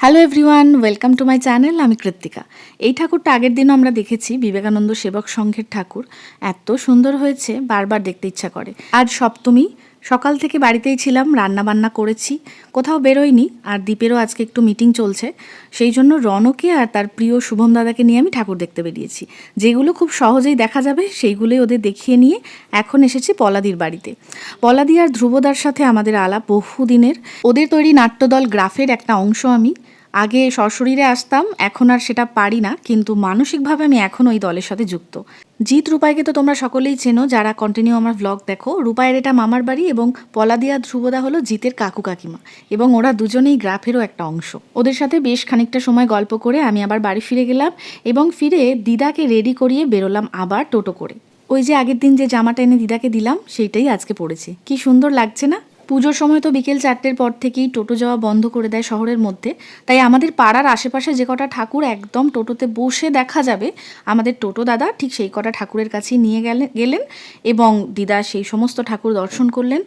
Hello everyone welcome to my channel আমি কৃত্তিকা। এই ঠাকুরটা আগের দিনও আমরা দেখেছি, বিবেকানন্দ সেবক সংঘের ঠাকুর। এত সুন্দর হয়েছে, বারবার দেখতে ইচ্ছা করে। আজ সপ্তমী সকাল থেকে বাড়িতেই ছিলাম রান্না বান্না করেছি। কোথাও বেরোয়নি আর দ্বীপেরও আজকে একটু মিটিং চলছে। সেই জন্য রনকে আর তার প্রিয় শুভম দাদাকে নিয়ে আমি ঠাকুর দেখতে বেরিয়েছি। যেগুলো খুব সহজেই দেখা যাবে, সেইগুলোই ওদের দেখিয়ে নিয়ে এখন এসেছি পলাদির বাড়িতে। পলাদি আর ধ্রুবদার সাথে আমাদের আলাপ বহুদিনের। ওদের তৈরি নাট্যদল গ্রাফের একটা অংশ আমি। আগে সশরীরে আসতাম, এখন আর সেটা পারি না, কিন্তু মানসিকভাবে আমি এখন ওই দলের সাথে যুক্ত। জিৎ, রূপাইকে তো তোমরা সকলেই চেনো, যারা কন্টিনিউ আমার ভ্লগ দেখো। রূপাইয়ের এটা মামার বাড়ি এবং পলাদিয়া ধ্রুবদা হলো জিতের কাকু কাকিমা এবং ওরা দুজনেই গ্রাফেরও একটা অংশ। ওদের সাথে বেশ খানিকটা সময় গল্প করে আমি আবার বাড়ি ফিরে গেলাম এবং ফিরে দিদাকে রেডি করিয়ে বেরোলাম আবার টোটো করে। ওই যে আগের দিন যে জামাটা এনে দিদাকে দিলাম, সেইটাই আজকে পড়েছে। কি সুন্দর লাগছে না? পুজোর সময় তো বিকেল চারটের পর থেকেই টোটো যাওয়া বন্ধ করে দেয় শহরের মধ্যে। তাই আমাদের পাড়ার আশেপাশে যে কটা ঠাকুর একদম টোটোতে বসে দেখা যাবে, আমাদের টোটো দাদা ঠিক সেই কটা ঠাকুরের কাছেই নিয়ে গেলেন গেলেন এবং দিদা সেই সমস্ত ঠাকুর দর্শন করলেন।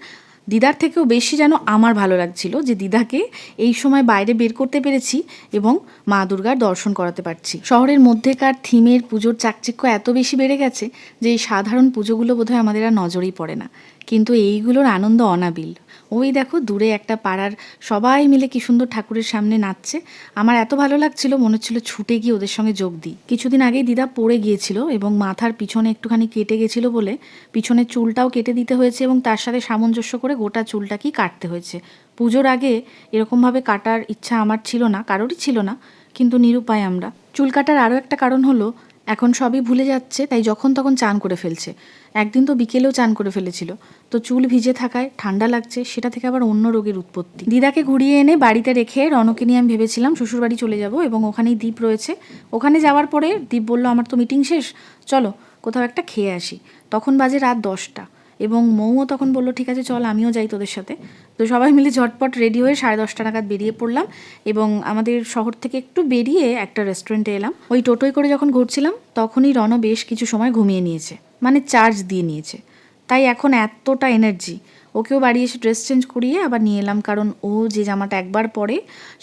দিদার থেকেও বেশি যেন আমার ভালো লাগছিল যে দিদাকে এই সময় বাইরে বের করতে পেরেছি এবং মা দুর্গার দর্শন করাতে পারছি। শহরের মধ্যেকার থিমের পুজোর চাকচিক্য এত বেশি বেড়ে গেছে যে এই সাধারণ পুজোগুলো বোধহয় আমাদের আর নজরেই পড়ে না। কিন্তু এইগুলোর আনন্দ অনাবিল। ওই দেখো দূরে একটা পাড়ার সবাই মিলে কি সুন্দর ঠাকুরের সামনে নাচছে। আমার এত ভালো লাগছিল, মনে হচ্ছিল ছুটে গিয়ে ওদের সঙ্গে যোগ দিই। কিছুদিন আগেই দিদা পড়ে গিয়েছিল এবং মাথার পিছনে একটুখানি কেটে গেছিল বলে পিছনের চুলটাও কেটে দিতে হয়েছে এবং তার সাথে সামঞ্জস্য করে গোটা চুলটাকেই কাটতে হয়েছে। পুজোর আগে এরকমভাবে কাটার ইচ্ছা আমার ছিল না, কারোরই ছিল না, কিন্তু নিরুপায় আমরা। চুল কাটার আরও একটা কারণ হলো এখন সবই ভুলে যাচ্ছে, তাই যখন তখন চান করে ফেলছে। একদিন তো বিকেলেও চান করে ফেলেছিল। তো চুল ভিজে থাকায় ঠান্ডা লাগছে, সেটা থেকে আবার অন্য রোগের উৎপত্তি। দিদাকে ঘুরিয়ে এনে বাড়িতে রেখে রনকে নিয়ে আমি ভেবেছিলাম শ্বশুরবাড়ি চলে যাব এবং ওখানেই দ্বীপ রয়েছে। ওখানে যাওয়ার পরে দ্বীপ বলল, আমার তো মিটিং শেষ, চলো কোথাও একটা খেয়ে আসি। তখন বাজে রাত দশটা এবং মৌও তখন বলল, ঠিক আছে, চল, আমিও যাই তোদের সাথে। তো সবাই মিলে ঝটপট রেডি হয়ে সাড়ে দশটা নাগাদ বেরিয়ে পড়লাম এবং আমাদের শহর থেকে একটু বেরিয়ে একটা রেস্টুরেন্টে এলাম। ওই টোটোয় করে যখন ঘুরছিলাম, তখনই রণ বেশ কিছু সময় ঘুমিয়ে নিয়েছে মানে চার্জ দিয়ে নিয়েছে। তাই এখন এতটা এনার্জি ওকেও বাড়ি এসে ড্রেস চেঞ্জ করিয়ে আবার নিয়ে এলাম, কারণ ও যে জামাটা একবার পরে,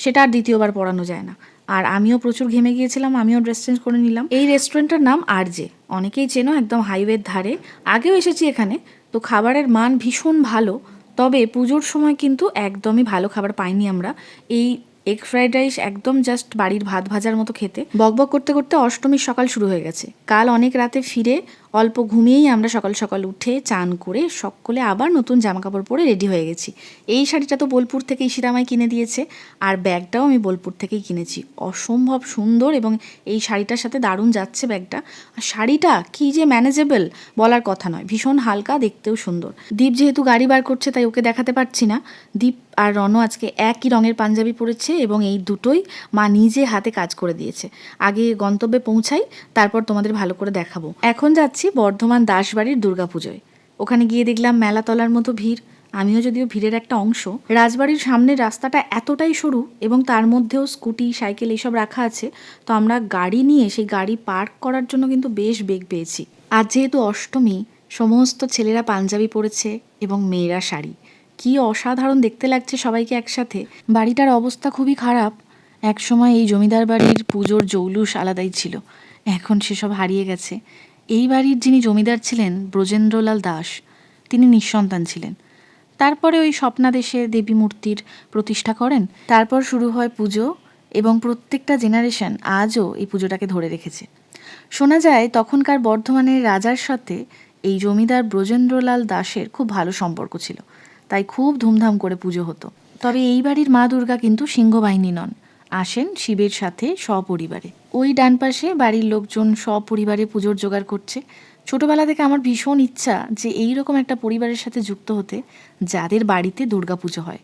সেটা আর দ্বিতীয়বার পরানো যায় না। আর আমিও প্রচুর ঘেমে গিয়েছিলাম, আমিও ড্রেস চেঞ্জ করে নিলাম। এই রেস্টুরেন্টের নাম আরজে অনেকেই চেনো একদম হাইওয়ের ধারে। আগেও এসেছি এখানে। তো খাবারের মান ভীষণ ভালো। তবে পুজোর সময় কিন্তু একদমই ভালো খাবার পাইনি আমরা। এই এগ ফ্রাইড রাইস একদম জাস্ট বাড়ির ভাত ভাজার মতো খেতে। বকবক করতে করতে অষ্টমীর সকাল শুরু হয়ে গেছে। কাল অনেক রাতে ফিরে অল্প ঘুমিয়েই আমরা সকাল সকাল উঠে চান করে সকলে আবার নতুন জামা কাপড় পরে রেডি হয়ে গেছি। এই শাড়িটা তো বোলপুর থেকে ইশিরামাই কিনে দিয়েছে। আর ব্যাগটাও আমি বোলপুর থেকেই কিনেছি। অসম্ভব সুন্দর এবং এই শাড়িটার সাথে দারুণ যাচ্ছে ব্যাগটা। আর শাড়িটা কি যে ম্যানেজেবল বলার কথা নয়। ভীষণ হালকা, দেখতেও সুন্দর। দীপ যেহেতু গাড়ি বার করছে, তাই ওকে দেখাতে পারছি না। দীপ আর রণ আজকে একই রঙের পাঞ্জাবি পরেছে এবং এই দুটোই মা নিজে হাতে কাজ করে দিয়েছে। আগে গন্তব্যে পৌঁছাই, তারপর তোমাদের ভালো করে দেখাবো। এখন যাচ্ছি বর্ধমান দাসবাড়ির দুর্গাপুজোয়। ওখানে গিয়ে দেখলাম মেলা তলার মতো ভিড়। আমিও যদিও ভিড়ের একটা অংশ। রাজবাড়ির সামনের রাস্তাটা এতটাই সরু এবং তার মধ্যেও স্কুটি, সাইকেল এইসব রাখা আছে, তো আমরা গাড়ি নিয়ে সেই গাড়ি পার্ক করার জন্য কিন্তু বেশ বেগ পেয়েছি। আজ যেহেতু অষ্টমী, সমস্ত ছেলেরা পাঞ্জাবি পরেছে এবং মেয়েরা শাড়ি। কি অসাধারণ দেখতে লাগছে সবাইকে একসাথে। বাড়িটার অবস্থা খুবই খারাপ। একসময় এই জমিদার বাড়ির পুজোর জৌলুস আলাদাই ছিল। এখন সেসব হারিয়ে গেছে। এই বাড়ির যিনি জমিদার ছিলেন ব্রজেন্দ্রলাল দাস, তিনি নিঃসন্তান ছিলেন। তারপরে ওই স্বপ্নাদেশে দেবী মূর্তির প্রতিষ্ঠা করেন। তারপর শুরু হয় পুজো এবং প্রত্যেকটা জেনারেশন আজও এই পুজোটাকে ধরে রেখেছে। শোনা যায় তখনকার বর্ধমানের রাজার সাথে এই জমিদার ব্রজেন্দ্রলাল দাসের খুব ভালো সম্পর্ক ছিল। তাই খুব ধুমধাম করে পুজো হতো। তবে এই বাড়ির মা দুর্গা কিন্তু সিংহবাহিনী নন। আসেন শিবের সাথে সপরিবারে। ওই ডান পাশে বাড়ির লোকজন সপরিবারে পুজোর জোগাড় করছে। ছোটবেলা থেকে আমার ভীষণ ইচ্ছা যে এইরকম একটা পরিবারের সাথে যুক্ত হতে যাদের বাড়িতে দুর্গাপুজো হয়।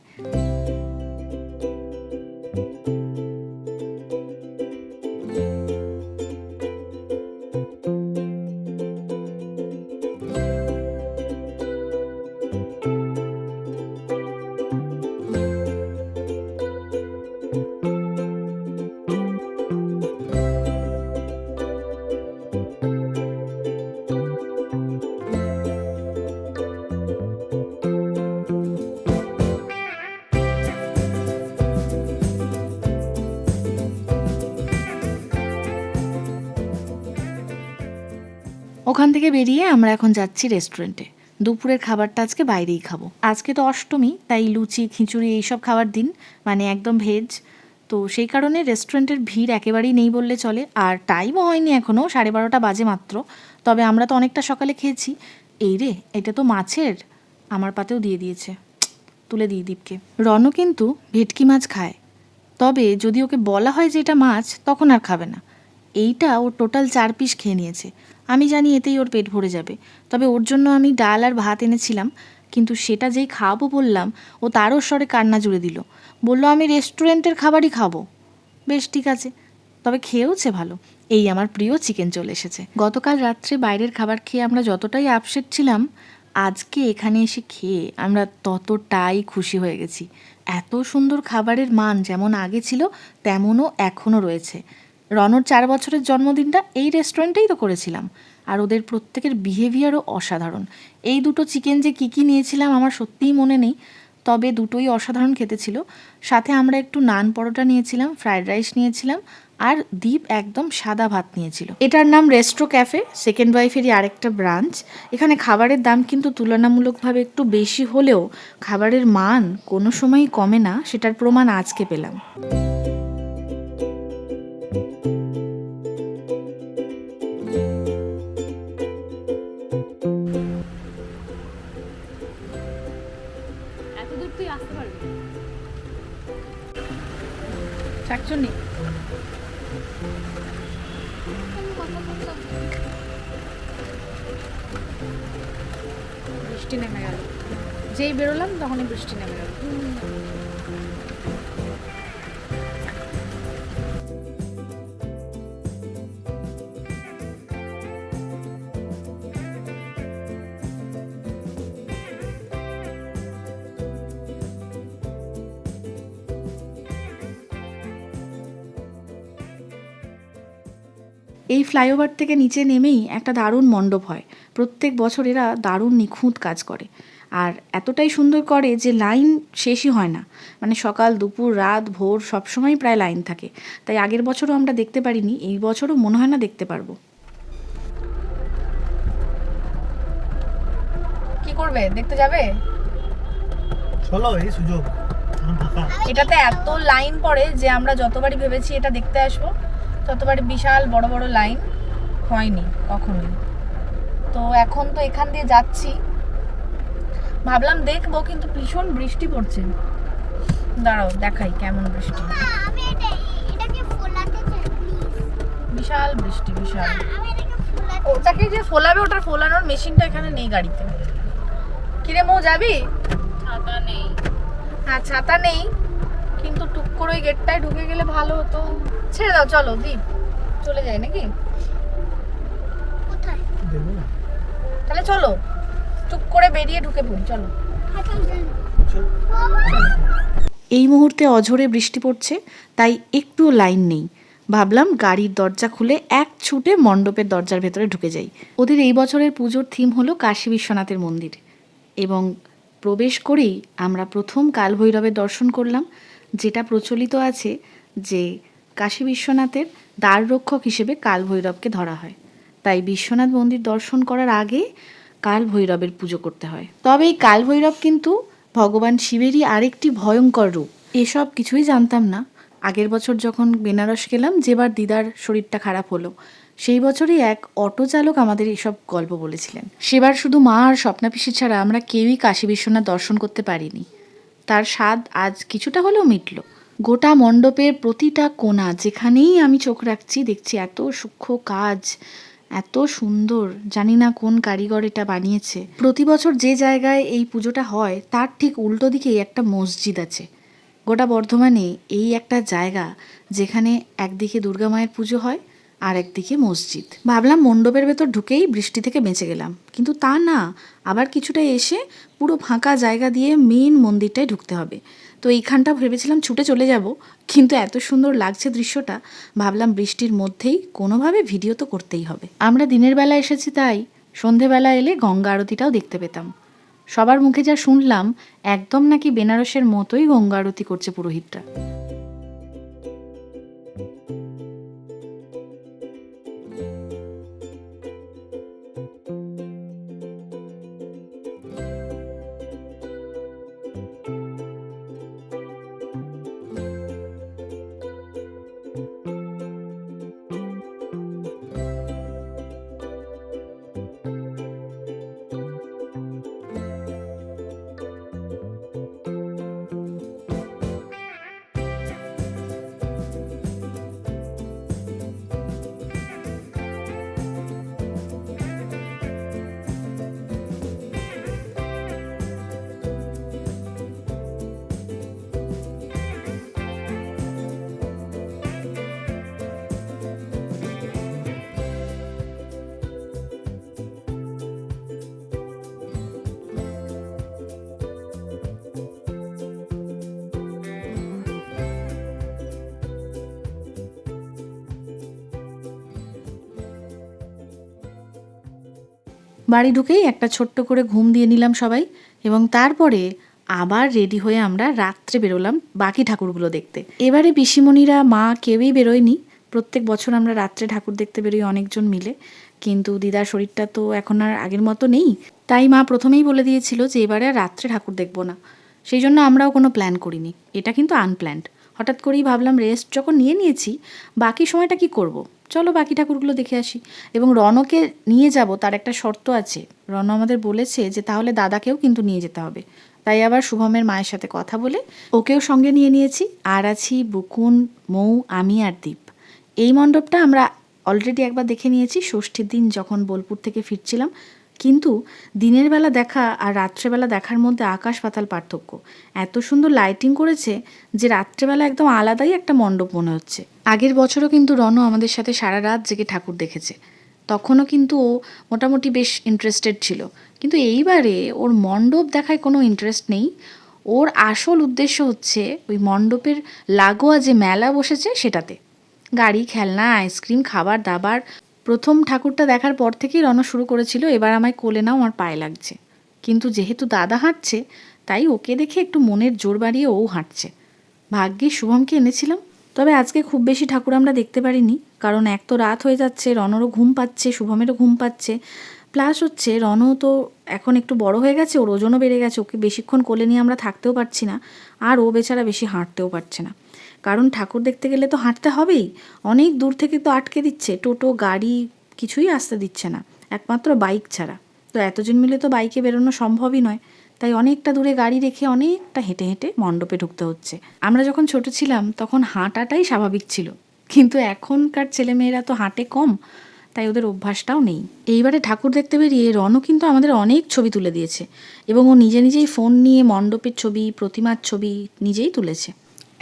ওখান থেকে বেরিয়ে আমরা এখন যাচ্ছি রেস্টুরেন্টে। দুপুরের খাবারটা আজকে বাইরেই খাব। আজকে তো অষ্টমী, তাই লুচি, খিচুড়ি এইসব খাবার দিন মানে একদম ভেজ। তো সেই কারণে রেস্টুরেন্টের ভিড় একেবারেই নেই বললে চলে, আর টাইমও হয়নি এখনও সাড়ে বারোটা বাজে মাত্র। তবে আমরা তো অনেকটা সকালে খেয়েছি। এই রে, এটা তো মাছের, আমার পাতেও দিয়ে দিয়েছে। তুলে দিই দীপকে। রনও কিন্তু ভেটকি মাছ খায়। তবে যদি ওকে বলা হয় যে এটা মাছ, তখন আর খাবে না। এইটা ও টোটাল চার পিস খেয়ে নিয়েছে। আমি জানি এতেই ওর পেট ভরে যাবে। তবে ওর জন্য আমি ডাল আর ভাত এনেছিলাম, কিন্তু সেটা যেই খাওয়াবো বললাম, ও তারও স্বরে কান্না জুড়ে দিল। বলল, আমি রেস্টুরেন্টের খাবারই খাব। বেশ, ঠিক আছে। তবে খেয়েওছে ভালো। এই আমার প্রিয় চিকেন চলে এসেছে। গতকাল রাত্রে বাইরের খাবার খেয়ে আমরা যতটাই আপসেট ছিলাম, আজকে এখানে এসে খেয়ে আমরা ততটাই খুশি হয়ে গেছি। এত সুন্দর খাবারের মান যেমন আগে ছিল, তেমনও এখনও রয়েছে। রনর চার বছরের জন্মদিনটা এই রেস্টুরেন্টেই তো করেছিলাম। আর ওদের প্রত্যেকের বিহেভিয়ারও অসাধারণ। এই দুটো চিকেন যে কী কী নিয়েছিলাম আমার সত্যিই মনে নেই, তবে দুটোই অসাধারণ খেতে ছিল। সাথে আমরা একটু নান পরোটা নিয়েছিলাম ফ্রায়েড রাইস নিয়েছিলাম, আর দ্বীপ একদম সাদা ভাত নিয়েছিল। এটার নাম রেস্ট্রো ক্যাফে সেকেন্ড ওয়াইফেরই আরেকটা ব্রাঞ্চ এখানে খাবারের দাম কিন্তু তুলনামূলকভাবে একটু বেশি হলেও খাবারের মান কোনো সময়ই কমে না, সেটার প্রমাণ আজকে পেলাম। বৃষ্টি নেমে গেল। যেই বেরোলাম তখনই বৃষ্টি নেমে গেল। এই ফ্লাইওভার থেকে নিচে নেমেই একটা দারুণ মণ্ডপ হয়। প্রত্যেক বছর এরা দারুণ নিখুঁত কাজ করে। আর এতটাই সুন্দর করে যে লাইন শেষই হয় না। মানে সকাল দুপুর রাত ভোর সবসময় প্রায় লাইন থাকে। তাই আগের বছরও আমরা দেখতে পারিনি এই বছরও মনে হয় না দেখতে পারব। কি করবে? দেখতে যাবে? চলো এই সুযোগ। এটাতে এত লাইন পড়ে যে আমরা যতবারই ভেবেছি এটা দেখতে আসব। ততবারই বিশাল বড় বড় লাইন হয়নি কখনোই। তো এখন তো এখান দিয়ে যাচ্ছি। ভাবলাম দেখব কিন্তু ভীষণ বৃষ্টি পড়ছে। দাঁড়াও দেখাই কেমন বৃষ্টি। আমি এটা এটাকে ফোলাতে চাই প্লিজ বিশাল বৃষ্টি বিশাল। আমি এটাকে ফোলাতে ওটাকে যে ফোলাবে ওটার ফোলানোর মেশিনটা এখানে নেই গাড়িতে। কিরে মৌ যাবি? ছাতা নেই। হ্যাঁ ছাতা নেই। করে ওই গেটটায় ঢুকে গেলে ভালো হতো। ছেড়ে দাও চলো দীপ চলে যাই নাকি? কোথায়? দেবো না। তাহলে চলো চুপ করে বেরিয়ে ঢুকে পড়ি চলো। এই মুহূর্তে অঝরে বৃষ্টি পড়ছে তাই একটুও লাইন নেই। ভাবলাম গাড়ির দরজা খুলে এক ছুটে মণ্ডপের দরজার ভেতরে ঢুকে যাই। ওদের এই বছরের পুজোর থিম হলো কাশী বিশ্বনাথের মন্দির। এবং প্রবেশ করেই আমরা প্রথম কালভৈরবের দর্শন করলাম। যেটা প্রচলিত আছে যে কাশী বিশ্বনাথের দ্বাররক্ষক হিসেবে কাল ভৈরবকে ধরা হয়। তাই বিশ্বনাথ মন্দির দর্শন করার আগে কাল ভৈরবের পুজো করতে হয়। তবে এই কাল ভৈরব কিন্তু ভগবান শিবেরই আরেকটি ভয়ঙ্কর রূপ। এসব কিছুই জানতাম না। আগের বছর যখন বেনারস গেলাম, যেবার দিদার শরীরটা খারাপ হলো, সেই বছরই এক অটো চালক আমাদের এসব গল্প বলেছিলেন। সেবার শুধু মা আর স্বপ্না পিসি ছাড়া আমরা কেউই কাশী বিশ্বনাথ দর্শন করতে পারিনি। তার স্বাদ আজ কিছুটা হলেও মিটল। গোটা মণ্ডপের প্রতিটা কোণা যেখানেই আমি চোখ রাখছি, দেখছি এত সূক্ষ্ম কাজ, এত সুন্দর, জানি না কোন কারিগর এটা বানিয়েছে। প্রতি বছর যে জায়গায় এই পুজোটা হয়, তার ঠিক উল্টো দিকেই একটা মসজিদ আছে। গোটা বর্ধমানে এই একটা জায়গা যেখানে একদিকে দুর্গা মায়ের পুজো হয় আর একদিকে মসজিদ। ভাবলাম মণ্ডপের ভেতর ঢুকেই বৃষ্টি থেকে বেঁচে গেলাম। কিন্তু তা না, আবার কিছুটা এসে পুরো ফাঁকা জায়গা দিয়ে মেন মন্দিরটায় ঢুকতে হবে। তো এইখানটা ভেবেছিলাম ছুটে চলে যাব, কিন্তু এত সুন্দর লাগছে দৃশ্যটা, ভাবলাম বৃষ্টির মধ্যেই কোনোভাবে ভিডিও তো করতেই হবে। আমরা দিনের বেলা এসেছি তাই, সন্ধেবেলা এলে গঙ্গা আরতিটাও দেখতে পেতাম। সবার মুখে যা শুনলাম, একদম নাকি বেনারসের মতোই গঙ্গা আরতি করছে পুরোহিতরা। বাড়ি ঢুকেই একটা ছোট্ট করে ঘুম দিয়ে নিলাম সবাই এবং তারপরে আবার রেডি হয়ে আমরা রাত্রে বেরোলাম বাকি ঠাকুরগুলো দেখতে। এবারে পিসিমণিরা, মা কেউই বেরোয়নি। প্রত্যেক বছর আমরা রাত্রে ঠাকুর দেখতে বেরোই অনেকজন মিলে। কিন্তু দিদার শরীরটা তো এখন আর আগের মতো নেই। তাই মা প্রথমেই বলে দিয়েছিল যে, এবারে আর রাত্রে ঠাকুর দেখব না। সেই জন্য আমরাও কোনো প্ল্যান করিনি। এটা কিন্তু আনপ্ল্যান্ড। হঠাৎ করেই ভাবলাম, রেস্ট যখন নিয়ে নিয়েছি, বাকি সময়টা কি করব। চলো বাকি ঠাকুরগুলো দেখে আসি। এবং রণকে নিয়ে যাব, তার একটা শর্ত আছে। রণ আমাদের বলেছে যে তাহলে দাদাকেও কিন্তু নিয়ে যেতে হবে। তাই আবার শুভমের মায়ের সাথে কথা বলে ওকেও সঙ্গে নিয়ে নিয়েছি। আর আছি বুকুন, মৌ, আমি আর দ্বীপ এই মণ্ডপটা আমরা অলরেডি একবার দেখে নিয়েছি। ষষ্ঠীর দিন যখন বোলপুর থেকে ফিরছিলাম কিন্তু দিনের বেলা দেখা আর রাত্রেবেলা দেখার মধ্যে আকাশ পাতাল পার্থক্য। এত সুন্দর লাইটিং করেছে যে রাত্রেবেলা একদম আলাদাই একটা মণ্ডপ মনে হচ্ছে। আগের বছরও কিন্তু রনও আমাদের সাথে সারা রাত জেগে ঠাকুর দেখেছে। তখনও কিন্তু ও মোটামুটি বেশ ইন্টারেস্টেড ছিল। কিন্তু এইবারে ওর মণ্ডপ দেখায় কোনো ইন্টারেস্ট নেই। ওর আসল উদ্দেশ্য হচ্ছে ওই মণ্ডপের লাগোয়া যে মেলা বসেছে সেটাতে। গাড়ি, খেলনা আইসক্রিম খাবার দাবার প্রথম ঠাকুরটা দেখার পর থেকেই রণ শুরু করেছিল, এবার আমায় কোলে নাও, আমার পায়ে লাগছে। কিন্তু যেহেতু দাদা হাঁটছে, তাই ওকে দেখে একটু মনের জোর বাড়িয়ে ও হাঁটছে। ভাগ্যে শুভমকে এনেছিলাম, তবে আজকে খুব বেশি ঠাকুর আমরা দেখতে পারিনি, কারণ এক তো রাত হয়ে যাচ্ছে, রনরও ঘুম পাচ্ছে, শুভমেরও ঘুম পাচ্ছে। প্লাস হচ্ছে রন তো এখন একটু বড় হয়ে গেছে, ওর ওজনও বেড়ে গেছে, ওকে বেশিক্ষণ কোলে নিয়ে আমরা থাকতেও পারছি না, আর ও বেচারা বেশি হাঁটতেও পারছে না। কারণ ঠাকুর দেখতে গেলে তো হাঁটতে হবেই। অনেক দূর থেকে তো আটকে দিচ্ছে। টোটো, গাড়ি কিছুই আসতে দিচ্ছে না। একমাত্র বাইক ছাড়া। তো এতজন মিলে তো বাইকে বেরোনো সম্ভবই নয়। তাই অনেকটা দূরে গাড়ি রেখে অনেকটা হেঁটে হেঁটে মণ্ডপে ঢুকতে হচ্ছে। আমরা যখন ছোট ছিলাম, তখন হাঁটাটাই স্বাভাবিক ছিল। কিন্তু এখনকার ছেলেমেয়েরা তো হাঁটে কম, তাই ওদের অভ্যাসটাও নেই। এইবারে ঠাকুর দেখতে বেরিয়ে রনও কিন্তু আমাদের অনেক ছবি তুলে দিয়েছে। এবং ও নিজে নিজেই ফোন নিয়ে মণ্ডপের ছবি, প্রতিমার ছবি নিজেই তুলেছে।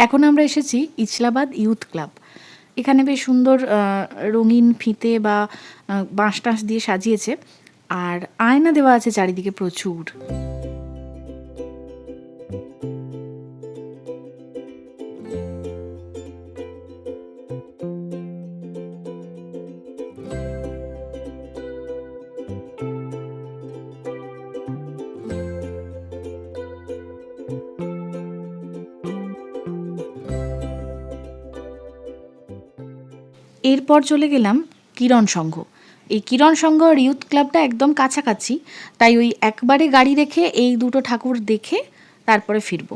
এখন আমরা এসেছি ইছলাবাদ ইউথ ক্লাব। এখানে বেশ সুন্দর রঙিন ফিতে বা বাঁশ টাঁশ দিয়ে সাজিয়েছে। আর আয়না দেওয়া আছে চারিদিকে প্রচুর। এরপর চলে গেলাম কিরণ সংঘ। এই কিরণ সংঘ আর ইউথ ক্লাবটা একদম কাছাকাছি, তাই ওই একবারে গাড়ি রেখে এই দুটো ঠাকুর দেখে তারপরে ফিরবো।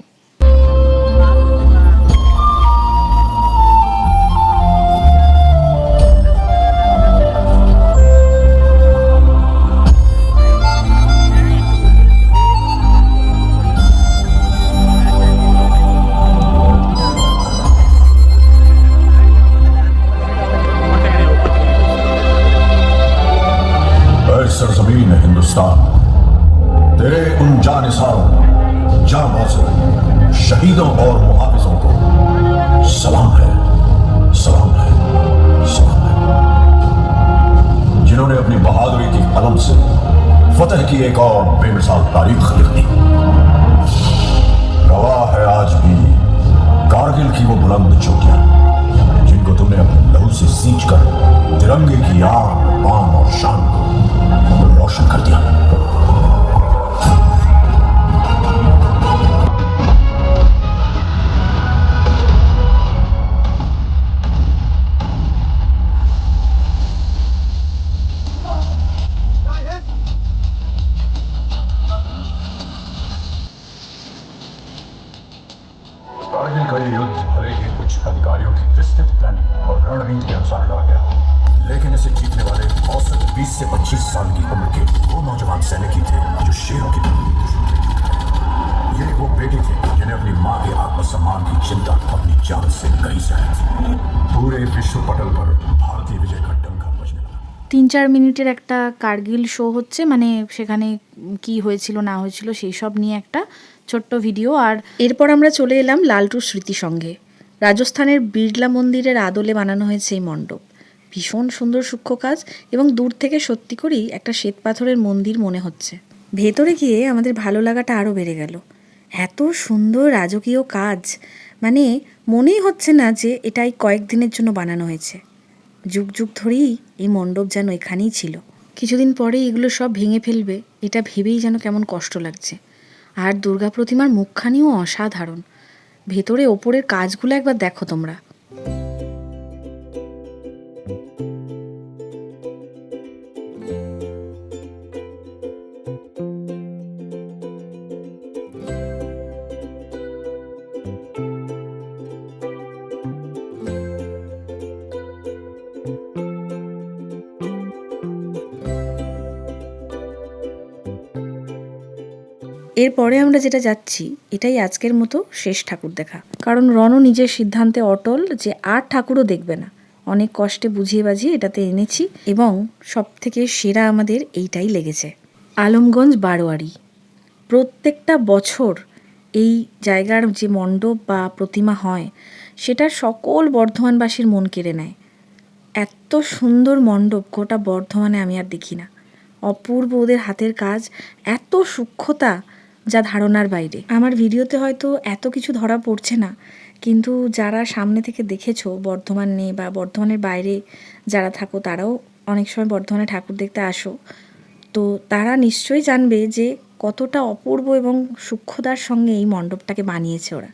তিন চার মিনিটের একটা কার্গিল শো হচ্ছে মানে সেখানে কি হয়েছিল না হয়েছিল সেই সব নিয়ে একটা ছোট্ট ভিডিও আর এরপর আমরা চলে এলাম লালটুর স্মৃতি সঙ্গে। রাজস্থানের বিড়লা মন্দিরের আদলে বানানো হয়েছে এই মণ্ডপ। ভীষণ সুন্দর সূক্ষ্ম কাজ এবং দূর থেকে সত্যি করেই একটা শ্বেত পাথরের মন্দির মনে হচ্ছে। ভেতরে গিয়ে আমাদের ভালো লাগাটা আরও বেড়ে গেল। এত সুন্দর রাজকীয় কাজ মানে মনেই হচ্ছে না যে এটাই কয়েকদিনের জন্য বানানো হয়েছে। যুগ যুগ ধরেই এই মণ্ডপ যেন এখানেই ছিল। কিছুদিন পরে এগুলো সব ভেঙে ফেলবে, এটা ভেবেই যেন কেমন কষ্ট লাগছে। আর দুর্গা প্রতিমার মুখখানিও অসাধারণ। ভেতরে ওপরের কাজগুলো একবার দেখো তোমরা। এরপরে আমরা যেটা যাচ্ছি, এটাই আজকের মতো শেষ ঠাকুর দেখা। কারণ রনও নিজের সিদ্ধান্তে অটল যে আর ঠাকুরও দেখবে না। অনেক কষ্টে বুঝিয়ে বাজিয়ে এটাতে এনেছি এবং সব থেকে সেরা আমাদের এইটাই লেগেছে। আলমগঞ্জ বারোয়ারি। প্রত্যেকটা বছর এই জায়গার যে মণ্ডপ বা প্রতিমা হয় সেটা সকল বর্ধমানবাসীর মন কেড়ে নেয়। এত সুন্দর মণ্ডপ, গোটা বর্ধমানে আমি আর দেখি না। অপূর্ব ওদের হাতের কাজ, এত সূক্ষ্মতা যা ধারণার বাইরে। আমার ভিডিওতে হয়তো এত কিছু ধরা পড়ছে না, কিন্তু যারা সামনে থেকে দেখেছ, বর্ধমান নেই বা বর্ধমানের বাইরে যারা থাকো, তারাও অনেক সময় বর্ধমানে ঠাকুর দেখতে আসো। তো তারা নিশ্চয়ই জানবে যে কতটা অপূর্ব এবং সূক্ষ্মতার সঙ্গে এই মণ্ডপটাকে বানিয়েছে ওরা।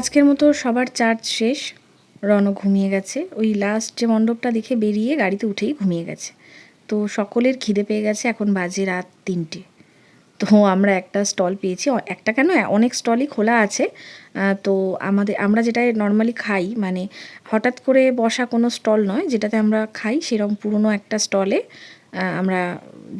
আজকের মতো সবার চার্জ শেষ। রণ ঘুমিয়ে গেছে। ওই লাস্ট যে মণ্ডপটা দেখে বেরিয়ে গাড়িতে উঠেই ঘুমিয়ে গেছে। তো সকলের খিদে পেয়ে গেছে এখন বাজে রাত তিনটে। তো আমরা একটা স্টল পেয়েছি। একটা কেন? অনেক স্টলই খোলা আছে। তো আমাদের, আমরা যেটা নর্মালি খাই মানে হঠাৎ করে বসা কোনো স্টল নয়, যেটাতে আমরা খাই সেরকম পুরনো একটা স্টলে আমরা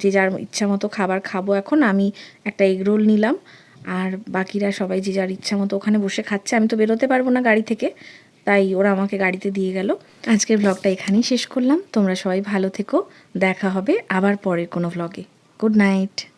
যে যার ইচ্ছা মতো খাবার খাব। এখন আমি একটা এগরোল নিলাম। আর বাকিরা সবাই যে যার ইচ্ছা মতো ওখানে বসে খাচ্ছে, আমি তো বেরোতে পারব না গাড়ি থেকে। তাই ওরা আমাকে গাড়িতে দিয়ে গেল। আজকের ব্লগটা এখানেই শেষ করলাম। তোমরা সবাই ভালো থেকো। দেখা হবে আবার পরের কোনো ব্লগে গুড নাইট